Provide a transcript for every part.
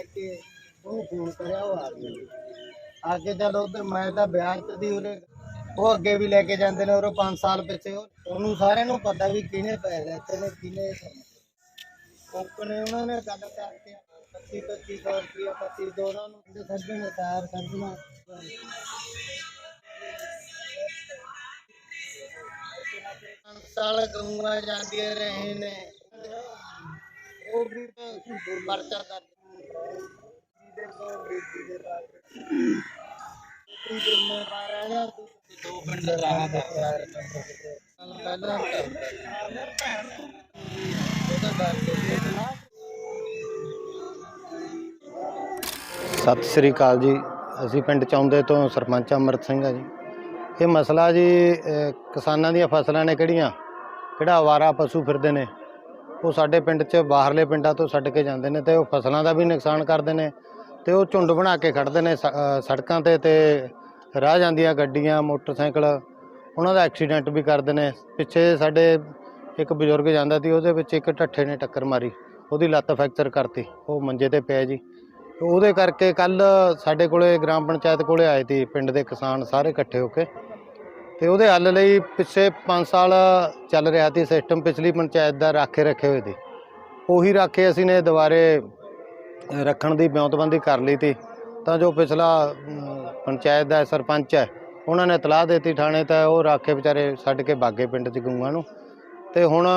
ਲੈ ਕੇ ਉਹ ਫੋਨ ਕਰਿਆ ਉਹ ਆ ਗਏ ਆ ਕੇ ਚਲ ਉਧਰ ਮੈਂ ਤਾਂ ਬਿਹਾਰ ਦੀ ਉਰੇ ਉਹ ਅੱਗੇ ਵੀ ਲੈ ਕੇ ਜਾਂਦੇ ਨੇ ਉਹ 5 ਸਾਲ ਪਿੱਛੇ। ਉਹਨੂੰ ਸਾਰਿਆਂ ਨੂੰ ਪਤਾ ਵੀ ਕਿਹਨੇ ਪੈਸੇ ਲੈਤੇ ਨੇ ਕਿਹਨੇ ਕੰਪਨੀ ਉਹਨਾਂ ਨੇ ਗੱਲ ਕਰਕੇ 25 2500 ਰੁਪਇਆ 25 ਦੋ ਉਹਨਾਂ ਨੂੰ ਕਹਿੰਦੇ ਸੱਜਣ ਟਾਇਰ ਸੱਜਣਾ। ਸਾਲ ਗਊਆਂ ਜਾਂਦੀਆਂ ਰਹੇ ਨੇ। ਉਹ ਵੀ ਪਰਚਾ ਕਰ ਦੋ ਪਿੰਡ ਰਹਾ ਕਰ ਯਾਰ ਪਹਿਲਾਂ ਉਹਦਾ ਡਰ ਸਤਿ ਸ੍ਰੀ ਅਕਾਲ ਜੀ। ਅਸੀਂ ਪਿੰਡ ਚੌਂਦੇ ਤੋਂ ਸਰਪੰਚ ਅਮਰਤ ਸਿੰਘ ਆ ਜੀ। ਇਹ ਮਸਲਾ ਜੀ ਅਹ, ਕਿਸਾਨਾਂ ਦੀਆਂ ਫਸਲਾਂ ਨੇ ਕਿਹੜੀਆਂ? ਕਿਹੜਾ ਆਵਾਰਾ ਪਸ਼ੂ ਫਿਰਦੇ ਨੇ? ਉਹ ਸਾਡੇ ਪਿੰਡ 'ਚ ਬਾਹਰਲੇ ਪਿੰਡਾਂ ਤੋਂ ਛੱਡ ਕੇ ਜਾਂਦੇ ਨੇ ਤੇ ਉਹ ਫਸਲਾਂ ਦਾ ਵੀ ਨੁਕਸਾਨ ਕਰਦੇ ਨੇ। ਤੇ ਉਹ ਝੁੰਡ ਬਣਾ ਕੇ ਖੜਦੇ ਨੇ ਸ- ਅਹ, ਸੜਕਾਂ ਤੇ ਤੇ ਰਾਹ ਜਾਂਦੀਆਂ ਗੱਡੀਆਂ ਮੋਟਰਸਾਈਕਲ। ਉਹਨਾਂ ਦਾ ਐਕਸੀਡੈਂਟ ਵੀ ਕਰਦੇ ਨੇ। ਪਿੱਛੇ ਸਾਡੇ ਇੱਕ ਬਜ਼ੁਰਗ ਜਾਂਦਾ ਸੀ ਉਹਦੇ ਵਿੱਚ ਇੱਕ ਢੱਠੇ ਨੇ ਟੱਕਰ ਮਾਰੀ। ਉਹਦੀ ਲੱਤ ਫ੍ਰੈਕਚਰ ਕਰਤੀ। ਉਹ ਮੰਜੇ ਤੇ ਪਿਆ ਜੀ। ਉਹਦੇ ਕਰਕੇ ਕੱਲ ਸਾਡੇ ਕੋਲੇ ਗ੍ਰਾਮ ਪੰਚਾਇਤ ਕੋਲੇ ਆਏ ਸੀ ਪਿੰਡ ਦੇ ਕਿਸਾਨ ਸਾਰੇ ਇਕੱਠੇ ਹੋ ਕੇ। ਤੇ ਉਹਦੇ ਹੱਲ ਲਈ ਪਿੱਛੇ 5 ਸਾਲ ਚੱਲ ਰਿਹਾ ਸੀ ਸਿਸਟਮ ਪਿਛਲੀ ਪੰਚਾਇਤ ਦਾ ਰਾਖੇ ਰੱਖੇ ਹੋਏ ਸੀ। ਉਹੀ ਰਾਖੇ ਅਸੀਂ ਨੇ ਦੁਬਾਰੇ ਰੱਖਣ ਦੀ ਬਿਉਂਤਬੰਦੀ ਕਰ ਲਈ ਤੀ। ਤਾਂ ਜੋ ਪਿਛਲਾ ਪੰਚਾਇਤ ਦਾ ਸਰਪੰਚ ਹੈ ਉਹਨਾਂ ਨੇ ਇਤਲਾਹ ਦਿੱਤੀ ਥਾਣੇ ਤਾਂ ਉਹ ਰਾਖੇ ਵਿਚਾਰੇ ਛੱਡ ਕੇ ਬਾਗੇ ਪਿੰਡ ਚ ਗਊਆਂ ਨੂੰ। ਤੇ ਹੁਣ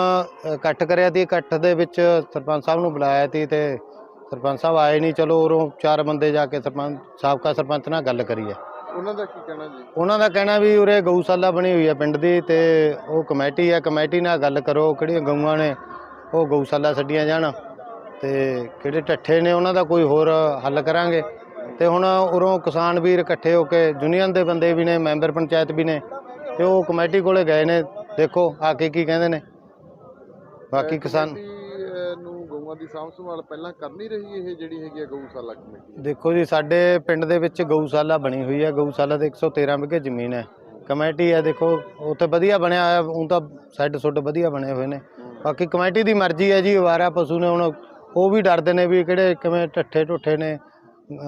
ਇਕੱਠ ਕਰਿਆ ਤੀ ਇਕੱਠ ਦੇ ਵਿੱਚ ਸਰਪੰਚ ਸਾਹਿਬ ਨੂੰ ਬੁਲਾਇਆ ਤੀ ਤੇ ਸਰਪੰਚ ਸਾਹਿਬ ਆਏ ਨਹੀਂ ਚਲੋ ਉਰੋਂ ਚਾਰ ਬੰਦੇ ਜਾ ਕੇ ਸਰਪੰਚ ਸਾਬਕਾ ਸਰਪੰਚ ਨਾਲ ਗੱਲ ਕਰੀ ਹੈ। ਉਹਨਾਂ ਦਾ ਕੀ ਕਹਿਣਾ ਜੀ? ਉਹਨਾਂ ਦਾ ਕਹਿਣਾ ਵੀ ਉਰੇ ਗਊਸ਼ਾਲਾ ਬਣੀ ਹੋਈ ਹੈ ਪਿੰਡ ਦੀ ਤੇ ਉਹ ਕਮੇਟੀ ਹੈ ਕਮੇਟੀ ਨਾਲ ਗੱਲ ਕਰੋ ਕਿਹੜੀਆਂ ਗਊਆਂ ਨੇ ਉਹ ਗਊਸ਼ਾਲਾ ਛੱਡੀਆਂ ਜਾਣ। ਤੇ ਕਿਹੜੇ ਟੱਠੇ ਨੇ ਉਹਨਾਂ ਦਾ ਕੋਈ ਹੋਰ ਹੱਲ ਕਰਾਂਗੇ। ਤੇ ਹੁਣ ਉਰੋਂ ਕਿਸਾਨ ਵੀਰ ਇਕੱਠੇ ਹੋ ਕੇ ਯੂਨੀਅਨ ਦੇ ਬੰਦੇ ਵੀ ਨੇ ਮੈਂਬਰ ਪੰਚਾਇਤ ਵੀ ਨੇ ਤੇ ਉਹ ਕਮੇਟੀ ਕੋਲੇ ਗਏ ਨੇ। ਦੇਖੋ ਆ ਕੇ ਕੀ ਕਹਿੰਦੇ ਨੇ। ਬਾਕੀ ਕਿਸਾਨ ਨੂੰ ਗਊਆਂ ਦੀ ਸਾਂਭ ਸੰਭਾਲ ਪਹਿਲਾਂ ਕਰਨੀ ਰਹੀ ਇਹ ਜਿਹੜੀ ਹੈਗੀ ਆ ਗਊਸ਼ਾਲਾ ਕਮੇਟੀ? ਦੇਖੋ ਜੀ ਸਾਡੇ ਪਿੰਡ ਦੇ ਵਿੱਚ ਗਊਸ਼ਾਲਾ ਬਣੀ ਹੋਈ ਹੈ ਗਊਸ਼ਾਲਾ ਦੇ 113 ਵਿਗੇ ਜ਼ਮੀਨ ਹੈ। ਕਮੇਟੀ ਹੈ ਦੇਖੋ ਉੱਥੇ ਵਧੀਆ ਬਣਿਆ ਹੋਇਆ। ਉਹ ਤਾਂ ਸੈੱਡ ਸੁੱਡ ਵਧੀਆ ਬਣੇ ਹੋਏ ਨੇ। ਬਾਕੀ ਕਮੇਟੀ ਦੀ ਮਰਜ਼ੀ ਹੈ ਜੀ। ਅਵਾਰਾ ਪਸ਼ੂ ਨੇ ਹੁਣ ਉਹ ਵੀ ਡਰਦੇ ਨੇ ਵੀ ਕਿਹੜੇ ਕਿਵੇਂ ਢੱਠੇ ਢੁੱਠੇ ਨੇ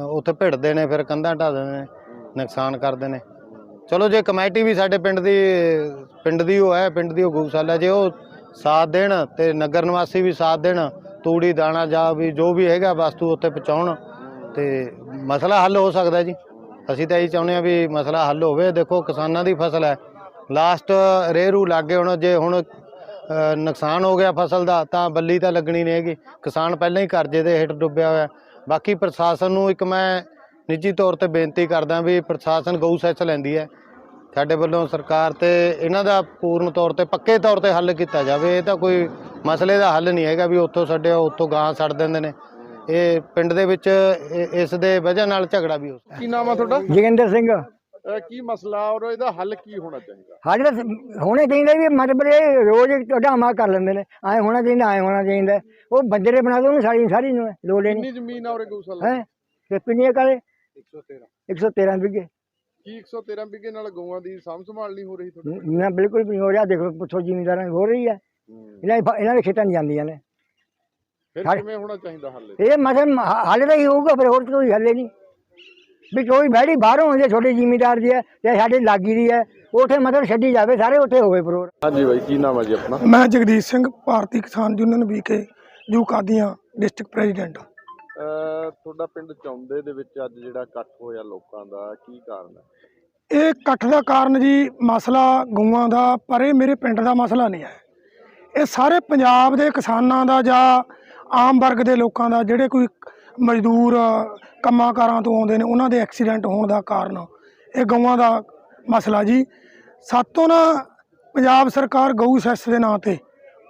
ਉੱਥੇ ਭਿੜਦੇ ਨੇ, ਫਿਰ ਕੰਧਾਂ ਢਾ ਦਿੰਦੇ ਨੇ, ਨੁਕਸਾਨ ਕਰਦੇ ਨੇ। ਚਲੋ ਜੇ ਕਮੇਟੀ ਵੀ ਸਾਡੇ ਪਿੰਡ ਦੀ ਪਿੰਡ ਦੀ ਉਹ ਹੈ, ਪਿੰਡ ਦੀ ਉਹ ਗਊਸ਼ਾਲਾ ਜੇ ਉਹ ਸਾਥ ਦੇਣ ਤੇ ਨਗਰ ਨਿਵਾਸੀ ਵੀ ਸਾਥ ਦੇਣ, ਤੂੜੀ, ਦਾਣਾ ਜਾਂ ਵੀ ਜੋ ਵੀ ਹੈਗਾ ਵਸਤੂ ਉੱਥੇ ਪਹੁੰਚਾਉਣ, ਤੇ ਮਸਲਾ ਹੱਲ ਹੋ ਸਕਦਾ ਜੀ। ਅਸੀਂ ਤਾਂ ਇਹੀ ਚਾਹੁੰਦੇ ਆ ਵੀ ਮਸਲਾ ਹੱਲ ਹੋਵੇ। ਦੇਖੋ ਕਿਸਾਨਾਂ ਦੀ ਫਸਲ ਹੈ। ਲਾਸਟ ਰੇਰੂ ਲਾਗੇ ਹੁਣ, ਜੇ ਹੁਣ ਨੁਕਸਾਨ ਹੋ ਗਿਆ ਫਸਲ ਦਾ ਤਾਂ ਬੱਲੀ ਤਾਂ ਲੱਗਣੀ ਨਹੀਂ ਹੈਗੀ। ਕਿਸਾਨ ਪਹਿਲਾਂ ਹੀ ਕਰਜ਼ੇ ਦੇ ਹੇਠ ਡੁੱਬਿਆ ਹੋਇਆ। ਬਾਕੀ ਪ੍ਰਸ਼ਾਸਨ ਨੂੰ ਇੱਕ ਮੈਂ ਨਿੱਜੀ ਤੌਰ ਤੇ ਬੇਨਤੀ ਕਰਦਾ ਵੀ ਪ੍ਰਸ਼ਾਸਨ ਗਊ ਸੈਸ ਲੈਂਦੀ ਹੈ। ਸਾਡੇ ਵੱਲੋਂ ਸਰਕਾਰ ਤੇ ਇਹਨਾਂ ਦਾ ਪੂਰਨ ਤੌਰ ਤੇ ਪੱਕੇ ਤੌਰ ਤੇ ਹੱਲ ਕੀਤਾ ਜਾਵੇ। ਇਹ ਤਾਂ ਕੋਈ ਮਸਲੇ ਦਾ ਹੱਲ ਨਹੀਂ ਹੈਗਾ ਵੀ ਉੱਥੋਂ ਸਾਡੇ ਉੱਥੋਂ ਗਾਂ ਛੱਡ ਦਿੰਦੇ ਨੇ। ਇਹ ਪਿੰਡ ਦੇ ਵਿੱਚ ਇਸ ਦੇ ਵਜ੍ਹਾ ਨਾਲ ਝਗੜਾ ਵੀ ਹੋ ਸਕਦਾ। ਕੀ ਨਾਮ ਆ ਤੁਹਾਡਾ? ਜੋਗਿੰਦਰ ਸਿੰਘ। ਅਹ, ਕੀ ਮਸਲਾ ਔਰ ਇਹਦਾ ਹੱਲ ਕੀ ਹੋਣਾ ਚਾਹੀਦਾ? ਤਾਂ ਸ- ਹੋਣੇ ਚਾਹੀਦੇ ਵੀ ਮਤਲਬ ਇਹ ਰੋਜ਼ ਢਾਮਾ ਕਰ ਲੈਂਦੇ ਨੇ। ਐ ਹੋਣਾ ਚਾਹੀਦਾ ਐ ਹੋਣਾ ਚਾਹੀਦਾ। ਉਹ ਬੰਜਰੇ ਬਣਾ ਦੋ ਉਹਨੂੰ ਸਾਰੀ ਸਾਰੀ ਨੂੰ ਲੋੜੇ ਕਿੰਨੀ ਨਹੀਂ ਜ਼ਮੀਨ ਆ ਉਰੇ ਗਊਸ਼ਾਲਾ? ਹੈ? ਤੇ ਕਿੰਨੀਆਂ ਕਾਲੇ? 113 ਵਿਗੇ ਕੀ 113 ਵਿਗੇ ਨਾਲ ਗਊਆਂ ਦੀ ਸਾਂਭ ਸੰਭਾਲ ਨਹੀਂ ਹੋ ਰਹੀ ਤੁਹਾਡੀ ਨਾ ਬਿਲਕੁਲ ਨਹੀਂ ਹੋ ਰਿਹਾ। ਦੇਖੋ ਪੁੱਛੋ ਜ਼ਿਮੀਂਦਾਰਾਂ ਨੂੰ ਹੋ ਰਹੀ ਹੈ। ਇਹਨਾਂ ਦੀ ਇਹਨਾਂ ਦੇ ਖੇਤਾਂ 'ਚ ਜਾਂਦੀਆਂ ਨੇ। ਫਿਰ ਕਿਵੇਂ ਹੋਣਾ ਚਾਹੀਦਾ ਹੱਲ ਇਹ? ਮਸਲ ਹੱਲ ਤਾਂ ਹੀ ਹੋਊਗਾ ਫਿਰ ਹੋਰ ਕੋਈ ਹੱਲੇ ਨਹੀਂ। ਵੀ ਕੋਈ ਬੈੜੀ ਬਾਹਰੋਂ ਆਉਂਦੀ ਹੈ ਛੋਟੇ ਜ਼ਿਮੀਂਦਾਰ ਦੀ ਹੈ ਤੇ ਸਾਡੇ ਲਾਗੀ ਦੀ ਹੈ ਉੱਥੇ ਮਤਲਬ ਛੱਡੀ ਜਾਵੇ ਸਾਰੇ ਉੱਥੇ ਹੋਵੇ ਪ੍ਰੋਗਰਾਮ। ਹਾਂਜੀ ਬਾਈ ਕੀ ਨਾਮ ਆ ਜੀ ਆਪਣਾ? ਮੈਂ ਜਗਦੀਸ਼ ਸਿੰਘ ਭਾਰਤੀ ਕਿਸਾਨ ਯੂਨੀਅਨ ਵੀਕੇ ਜੂ ਕਾਦੀਆਂ ਡਿਸਟ੍ਰਿਕਟ ਪ੍ਰੈਜ਼ੀਡੈਂਟ। ਤੁਹਾਡਾ ਪਿੰਡ ਚੌਂਦੇ ਦੇ ਵਿੱਚ ਅੱਜ ਜਿਹੜਾ ਇਕੱਠ ਹੋਇਆ ਲੋਕਾਂ ਦਾ ਕੀ ਕਾਰਨ ਹੈ? ਇਹ ਇਕੱਠ ਦਾ ਕਾਰਨ ਜੀ ਮਸਲਾ ਗਊਆਂ ਦਾ ਪਰ ਇਹ ਮੇਰੇ ਪਿੰਡ ਦਾ ਮਸਲਾ ਨਹੀਂ ਹੈ। ਇਹ ਸਾਰੇ ਪੰਜਾਬ ਦੇ ਕਿਸਾਨਾਂ ਦਾ ਜਾਂ ਆਮ ਵਰਗ ਦੇ ਲੋਕਾਂ ਦਾ ਜਿਹੜੇ ਕੋਈ ਮਜ਼ਦੂਰ ਕੰਮਾਂ ਕਾਰਾਂ ਤੋਂ ਆਉਂਦੇ ਨੇ ਉਹਨਾਂ ਦੇ ਐਕਸੀਡੈਂਟ ਹੋਣ ਦਾ ਕਾਰਨ। ਇਹ ਗਊਆਂ ਦਾ ਮਸਲਾ ਜੀ। ਸਾਤੋਂ ਨਾ ਪੰਜਾਬ ਸਰਕਾਰ ਗਊ ਸੈਸ ਦੇ ਨਾਂ ਤੇ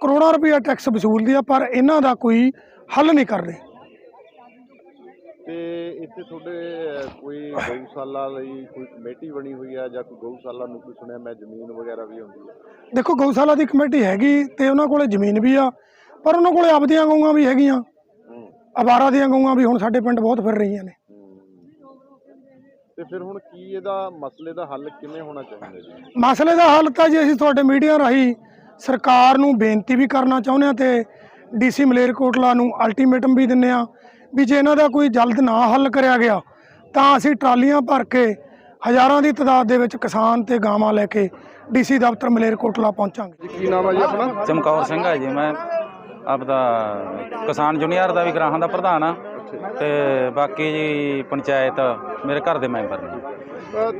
ਕਰੋੜਾਂ ਰੁਪਏ ਟੈਕਸ ਵਸੂਲਦੀ ਆ ਪਰ ਇਹਨਾਂ ਦਾ ਕੋਈ ਹੱਲ ਨਹੀਂ ਕਰ ਰਹੀ। ਤੇ ਇੱਥੇ ਤੁਹਾਡੇ ਕੋਈ ਗਊਸ਼ਾਲਾ ਲਈ ਕੋਈ ਕਮੇਟੀ ਬਣੀ ਹੋਈ ਹੈ ਜਾਂ ਕੋਈ ਗਊਸ਼ਾਲਾ ਨੂੰ ਕੋਈ ਸੁਣਿਆ? ਮੈਂ ਜ਼ਮੀਨ ਵਗੈਰਾ ਵੀ ਹੁੰਦੀ ਹੈ ਦੇਖੋ ਗਊਸ਼ਾਲਾ ਦੀ ਕਮੇਟੀ ਹੈਗੀ ਤੇ ਉਹਨਾਂ ਕੋਲੇ ਜ਼ਮੀਨ ਵੀ ਆ ਪਰ ਉਹਨਾਂ ਕੋਲੇ ਆਪਦੀਆਂ ਗਊਆਂ ਵੀ ਹੈਗੀਆਂ। ਹੂੰ ਅਵਾਰਾ ਦੀਆਂ ਗਊਆਂ ਵੀ ਹੁਣ ਸਾਡੇ ਪਿੰਡ ਬਹੁਤ ਫਿਰ ਰਹੀਆਂ ਨੇ। ਤੇ ਫਿਰ ਹੁਣ ਕੀ ਇਹਦਾ ਮਸਲੇ ਦਾ ਹੱਲ ਕਿਵੇਂ ਹੋਣਾ ਚਾਹੀਦਾ ਜੀ? ਮਸਲੇ ਦਾ ਹੱਲ ਤਾਂ ਜੀ ਅਸੀਂ ਤੁਹਾਡੇ ਮੀਡੀਆ ਰਾਹੀਂ ਸਰਕਾਰ ਨੂੰ ਬੇਨਤੀ ਵੀ ਕਰਨਾ ਚਾਹੁੰਦੇ ਆ ਤੇ ਡੀਸੀ ਮਲੇਰਕੋਟਲਾ ਨੂੰ ਅਲਟੀਮੇਟਮ ਵੀ ਦਿੰਨੇ ਆ ਵੀ ਜੇ ਇਹਨਾਂ ਦਾ ਕੋਈ ਜਲਦ ਨਾ ਹੱਲ ਕਰਿਆ ਗਿਆ ਤਾਂ ਅਸੀਂ ਟਰਾਲੀਆਂ ਭਰ ਕੇ ਹਜ਼ਾਰਾਂ ਦੀ ਤਾਦਾਦ ਦੇ ਵਿੱਚ ਕਿਸਾਨ ਤੇ ਗਾਵਾਂ ਲੈ ਕੇ ਡੀਸੀ ਦਫ਼ਤਰ ਮਲੇਰਕੋਟਲਾ ਪਹੁੰਚਾਂਗੇ। ਕੀ ਨਾਮ ਹੈ ਜੀ ਆਪਣਾ? ਚਮਕੌਰ ਸਿੰਘ ਹੈ ਜੀ ਮੈਂ ਆਪਦਾ ਕਿਸਾਨ ਜੂਨੀਅਰ ਦਾ ਵੀ ਗ੍ਰਾਹਾਂ ਦਾ ਪ੍ਰਧਾਨ ਆ ਤੇ ਬਾਕੀ ਜੀ ਪੰਚਾਇਤ ਮੇਰੇ ਘਰ ਦੇ ਮੈਂਬਰ ਨੇ।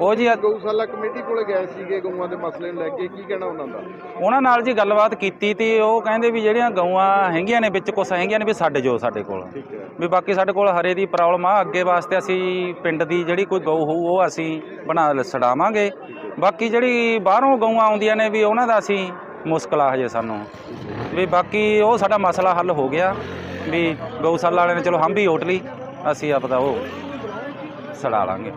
ਉਹ ਜੀ ਅੱਜ- ਗਊਸ਼ਾਲਾ ਕਮੇਟੀ ਕੋਲੇ ਗਏ ਸੀਗੇ ਗਊਆਂ ਦੇ ਮਸਲੇ ਨੂੰ ਲੈ ਕੇ ਕੀ ਕਹਿਣਾ ਉਹਨਾਂ ਦਾ? ਉਹਨਾਂ ਨਾਲ ਜੀ ਗੱਲਬਾਤ ਕੀਤੀ ਤੀ ਉਹ ਕਹਿੰਦੇ ਵੀ ਜਿਹੜੀਆਂ ਗਊਆਂ ਹੈਗੀਆਂ ਨੇ ਵਿੱਚ ਕੁਛ ਹੈਗੀਆਂ ਨੇ ਵੀ ਸਾਡੇ ਜੋ ਸਾਡੇ ਕੋਲ। ਠੀਕ ਹੈ। ਵੀ ਬਾਕੀ ਸਾਡੇ ਕੋਲ ਹਰੇ ਦੀ ਪ੍ਰੋਬਲਮ ਆ ਅੱਗੇ ਵਾਸਤੇ ਅਸੀਂ ਪਿੰਡ ਦੀ ਜਿਹੜੀ ਕੋਈ ਗਊ ਹੋਊ ਉਹ ਅਸੀਂ ਬਣਾ ਲ- ਛਡਾਵਾਂਗੇ ਬਾਕੀ ਜਿਹੜੀ ਬਾਹਰੋਂ ਗਊਆਂ ਆਉਂਦੀਆਂ ਨੇ ਵੀ ਉਹਨਾਂ ਦਾ ਅਸੀਂ ਮੁਸ਼ਕਲ ਆ ਹਜੇ ਸਾਨੂੰ। ਵੀ ਬਾਕੀ ਉਹ ਸਾਡਾ ਮਸਲਾ ਹੱਲ ਹੋ ਗਿਆ ਵੀ ਗਊਸ਼ਾਲਾ ਵਾਲਿਆਂ ਨੇ ਚਲੋ ਹੰਭੀ ਹੋਟਲੀ ਅਸੀਂ ਆਪਦਾ ਉਹ ਸੜਾ ਲਾਂਗੇ।